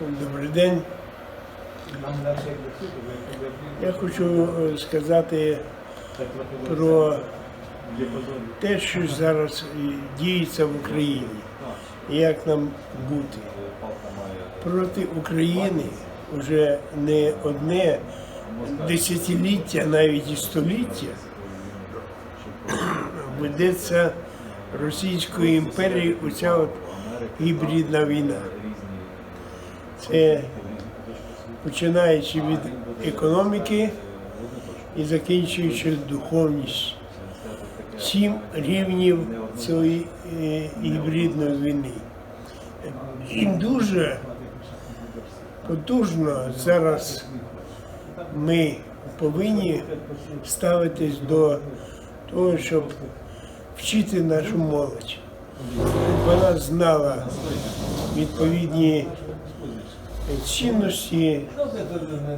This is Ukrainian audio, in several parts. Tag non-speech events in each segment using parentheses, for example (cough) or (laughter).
Добрий день. Я хочу е, сказати про те, що зараз діється в Україні, як нам бути. Проти України вже не одне десятиліття, навіть і століття (clears throat) ведеться Російською імперією оця от гібридна війна. Це починаючи від економіки і закінчуючи духовність. Сім рівнів цієї е, гібридної війни. І дуже потужно зараз ми повинні ставитись до того, щоб вчити нашу молодь. Вона знала відповідні цінності,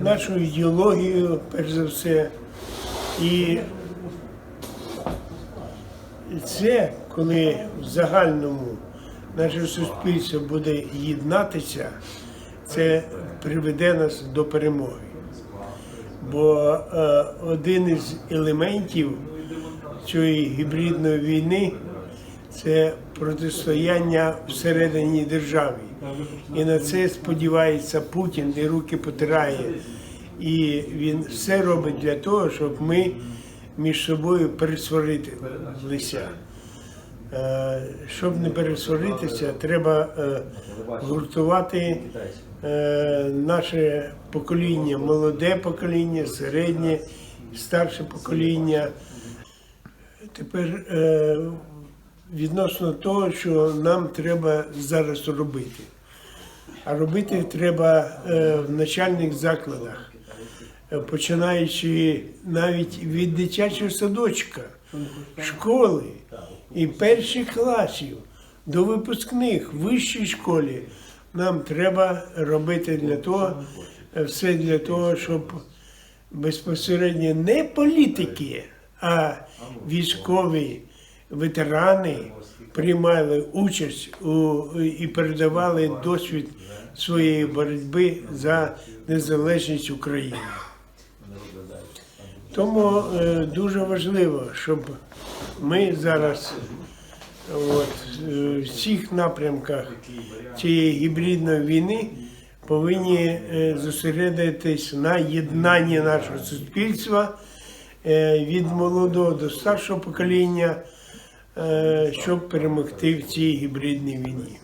нашу ідеологію, перш за все. І це, коли в загальному наше суспільство буде єднатися, це приведе нас до перемоги. Бо е, один із елементів цієї гібридної війни це протистояння всередині держави. І на це сподівається Путін і руки потирає. І він все робить для того, щоб ми між собою пересварилися. Е, Щоб не пересваритися, треба е, гуртувати е, наше покоління, молоде покоління, середнє, старше покоління. Тепер відносно того, що нам треба зараз робити. А робити треба е, в начальних закладах, е, починаючи навіть від дитячого садочка, школи і перших класів до випускних вищій школі. Нам треба робити для того, е, все для того, щоб безпосередньо не політики, а військові ветерани приймали участь у, і передавали досвід своєї боротьби за незалежність України. Тому е, дуже важливо, щоб ми зараз от, е, в всіх напрямках цієї гібридної війни повинні е, зосередитись на єднанні нашого суспільства е, від молодого до старшого покоління, щоб перемогти в цій гібридній війні.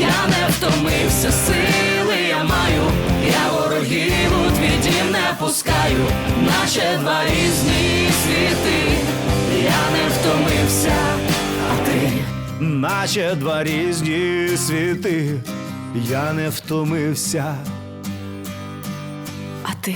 Я не втомився, сили я маю, я ворогів у твій дім не пускаю, наче два різні світи, я не втомився, а ти? Наче два різні світи, я не втомився. а ти